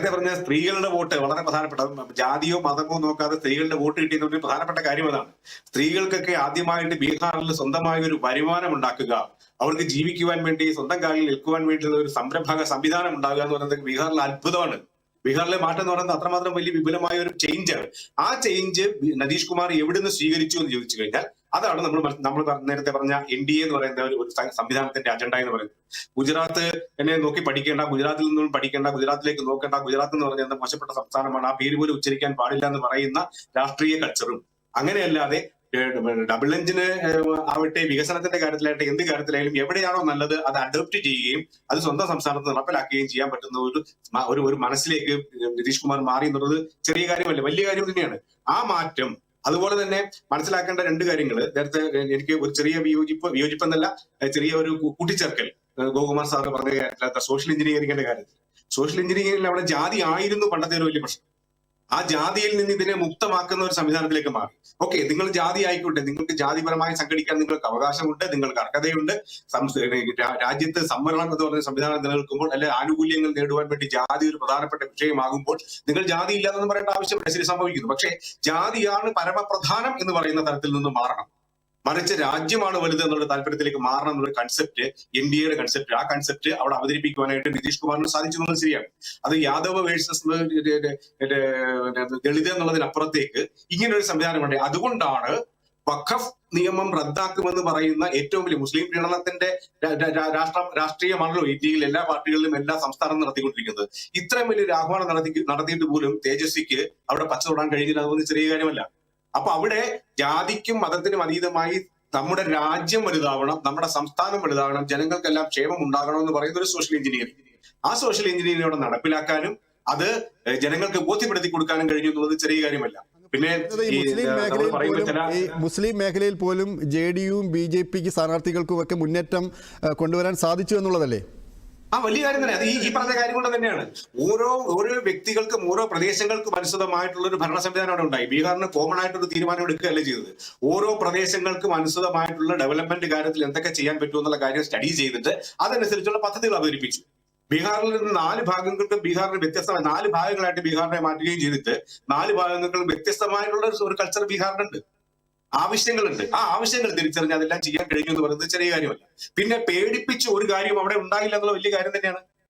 നേരത്തെ പറഞ്ഞ സ്ത്രീകളുടെ വോട്ട് വളരെ പ്രധാനപ്പെട്ട ജാതിയോ മതമോ നോക്കാതെ സ്ത്രീകളുടെ വോട്ട് കിട്ടിയെന്ന് പറഞ്ഞ പ്രധാനപ്പെട്ട കാര്യം അതാണ്. സ്ത്രീകൾക്കൊക്കെ ആദ്യമായിട്ട് ബീഹാറിൽ സ്വന്തമായ ഒരു വരുമാനം ഉണ്ടാക്കുക അവർക്ക് ജീവിക്കുവാൻ വേണ്ടി സ്വന്തം കാലിൽ നിൽക്കുവാൻ വേണ്ടിയുള്ള ഒരു സംരംഭക സംവിധാനം ഉണ്ടാകുക എന്ന് പറയുന്നത് ബീഹാറിൽ അത്ഭുതമാണ്. ബീഹാറിലെ മാറ്റം എന്ന് പറയുന്നത് അത്രമാത്രം വലിയ വിപുലമായ ഒരു ചേഞ്ച് ആ ചേഞ്ച് നതീഷ് കുമാർ എവിടുന്ന് സ്വീകരിച്ചു എന്ന് ചോദിച്ചു കഴിഞ്ഞാൽ അതാണ് നമ്മൾ നമ്മൾ നേരത്തെ പറഞ്ഞ എൻ ഡി എന്ന് പറയുന്ന ഒരു സംവിധാനത്തിന്റെ അജണ്ട എന്ന് പറയുന്നത്. ഗുജറാത്ത് എന്നെ നോക്കി പഠിക്കേണ്ട ഗുജറാത്തിൽ നിന്നും പഠിക്കേണ്ട ഗുജറാത്തിലേക്ക് നോക്കേണ്ട ഗുജറാത്ത് എന്ന് പറഞ്ഞ മോശപ്പെട്ട സംസ്ഥാനമാണ് ആ പേര് പോലും ഉച്ചരിക്കാൻ പാടില്ല എന്ന് പറയുന്ന രാഷ്ട്രീയ കൾച്ചറും അങ്ങനെയല്ലാതെ ഡബിൾ എഞ്ചിന് ആവട്ടെ വികസനത്തിന്റെ കാര്യത്തിലായിട്ട് എന്ത് കാര്യത്തിലായാലും എവിടെയാണോ നല്ലത് അത് അഡോപ്റ്റ് ചെയ്യുകയും അത് സ്വന്തം സംസ്ഥാനത്ത് നടപ്പിലാക്കുകയും ചെയ്യാൻ പറ്റുന്ന ഒരു ഒരു ഒരു മനസ്സിലേക്ക് നിതീഷ് കുമാർ മാറി എന്നുള്ളത് ചെറിയ കാര്യമല്ല വലിയ കാര്യം തന്നെയാണ്. ആ മാറ്റം അതുപോലെ തന്നെ മനസ്സിലാക്കേണ്ട രണ്ട് കാര്യങ്ങൾ നേരത്തെ എനിക്ക് ഒരു ചെറിയ വിയോജിപ്പ് വിയോജിപ്പ് എന്നല്ല ചെറിയ ഒരു കൂട്ടിച്ചേർക്കൽ. ഗോകുമാർ സാർ പറഞ്ഞ കാര്യത്തിലകത്ത് സോഷ്യൽ എഞ്ചിനീയറിംഗിന്റെ കാര്യത്തിൽ. സോഷ്യൽ എഞ്ചിനീയറിംഗിൽ അവിടെ ജാതി ആയിരുന്നു പണ്ടത്തെ ഒരു വലിയ പ്രശ്നം. ആ ജാതിയിൽ നിന്ന് ഇതിനെ മുക്തമാക്കുന്ന ഒരു സംവിധാനത്തിലേക്ക് മാറി. ഓക്കെ നിങ്ങൾ ജാതി ആയിക്കോട്ടെ. നിങ്ങൾക്ക് ജാതിപരമായി സംഘടിക്കാൻ നിങ്ങൾക്ക് അവകാശമുണ്ട് നിങ്ങൾക്ക് അർഹതയുണ്ട്. രാജ്യത്ത് സംവരണം എന്ന് പറഞ്ഞ സംവിധാനം നിലനിൽക്കുമ്പോൾ അല്ലെ ആനുകൂല്യങ്ങൾ നേടുവാൻ വേണ്ടി ജാതി ഒരു പ്രധാനപ്പെട്ട വിഷയമാകുമ്പോൾ നിങ്ങൾ ജാതി ഇല്ലാതെന്ന് പറയേണ്ട ആവശ്യം ശരി സംഭവിക്കുന്നു. പക്ഷേ ജാതിയാണ് പരമപ്രധാനം എന്ന് പറയുന്ന തരത്തിൽ നിന്ന് മാറണം. മറിച്ച് രാജ്യമാണ് വലുത് എന്നുള്ള താല്പര്യത്തിലേക്ക് മാറണം എന്നുള്ള കൺസെപ്റ്റ് എൻ ഡി എയുടെ കൺസെപ്റ്റ് ആ കൺസെപ്റ്റ് അവിടെ അവതരിപ്പിക്കുവാനായിട്ട് നിതീഷ് കുമാറിന് സാധിച്ചു എന്നുള്ളത് ശരിയാണ്. അത് യാദവ് വേഴ്സസ് ദളിത് എന്നുള്ളതിനപ്പുറത്തേക്ക് ഇങ്ങനെ ഒരു സംവിധാനമുണ്ട്. അതുകൊണ്ടാണ് വഖഫ് നിയമം റദ്ദാക്കുമെന്ന് പറയുന്ന ഏറ്റവും വലിയ മുസ്ലിം രാ- രാഷ്ട്ര രാഷ്ട്രീയമാണല്ലോ ഇന്ത്യയിൽ എല്ലാ പാർട്ടികളിലും എല്ലാ സംസ്ഥാനവും നടത്തിക്കൊണ്ടിരിക്കുന്നത്. ഇത്രയും വലിയൊരു ആഹ്വാനം നടത്തി നടത്തിയിട്ട് പോലും തേജസ്വിക്ക് അവിടെ പച്ച തൊടാൻ കഴിഞ്ഞില്ല. അതൊന്നും ചെറിയ കാര്യമല്ല. അപ്പൊ അവിടെ ജാതിക്കും മതത്തിനും അതീതമായി നമ്മുടെ രാജ്യം വലുതാവണം നമ്മുടെ സംസ്ഥാനം വലുതാവണം ജനങ്ങൾക്കെല്ലാം ക്ഷേമം ഉണ്ടാകണം എന്ന് പറയുന്ന ഒരു സോഷ്യൽ എഞ്ചിനീയറിംഗ് ആ സോഷ്യൽ എഞ്ചിനീയറിംഗ് അവിടെ നടപ്പിലാക്കാനും അത് ജനങ്ങൾക്ക് ബോധ്യപ്പെടുത്തി കൊടുക്കാനും കഴിഞ്ഞു എന്നുള്ളത് ചെറിയ കാര്യമല്ല. പിന്നെ മുസ്ലിം മേഖലയിൽ പോലും ജെ ഈ മുസ്ലിം മേഖലയിൽ പോലും ജെ ഡിയും ബി ജെ പിക്ക് സ്ഥാനാർത്ഥികൾക്കും ഒക്കെ മുന്നേറ്റം കൊണ്ടുവരാൻ സാധിച്ചു എന്നുള്ളതല്ലേ? ആ വലിയ കാര്യം തന്നെ. അത് ഈ പറഞ്ഞ കാര്യം കൊണ്ട് തന്നെയാണ്. ഓരോ ഓരോ വ്യക്തികൾക്കും ഓരോ പ്രദേശങ്ങൾക്കും അനുസൃതമായിട്ടുള്ള ഒരു ഭരണ സംവിധാനം അവിടെ ഉണ്ടായി. ബീഹാറിന് കോമൺ ആയിട്ടൊരു തീരുമാനം എടുക്കുകയല്ല ചെയ്തത്. ഓരോ പ്രദേശങ്ങൾക്കും അനുസൃതമായിട്ടുള്ള ഡെവലപ്മെന്റ് കാര്യത്തിൽ എന്തൊക്കെ ചെയ്യാൻ പറ്റുമെന്നുള്ള കാര്യം സ്റ്റഡി ചെയ്തിട്ട് അതനുസരിച്ചുള്ള പദ്ധതികൾ അവതരിപ്പിച്ചു. ബീഹാറിൽ നിന്ന് നാല് ഭാഗങ്ങൾക്ക് ബീഹാറിന് വ്യത്യസ്തമായ നാല് ഭാഗങ്ങളായിട്ട് ബീഹാറിനെ മാറ്റുകയും ചെയ്തിട്ട് നാല് ഭാഗങ്ങൾക്കും വ്യത്യസ്തമായിട്ടുള്ള ഒരു കൾച്ചർ ബീഹാറിനുണ്ട്. ആവശ്യങ്ങളുണ്ട്. ആ ആവശ്യങ്ങൾ തിരിച്ചറിഞ്ഞ് അതെല്ലാം ചെയ്യാൻ കഴിഞ്ഞു എന്ന് പറയുന്നത് ചെറിയ കാര്യമല്ല. പിന്നെ പേടിപ്പിച്ച് ഒരു കാര്യം അവിടെ ഉണ്ടായില്ല എന്നുള്ള വലിയ കാര്യം തന്നെയാണ്.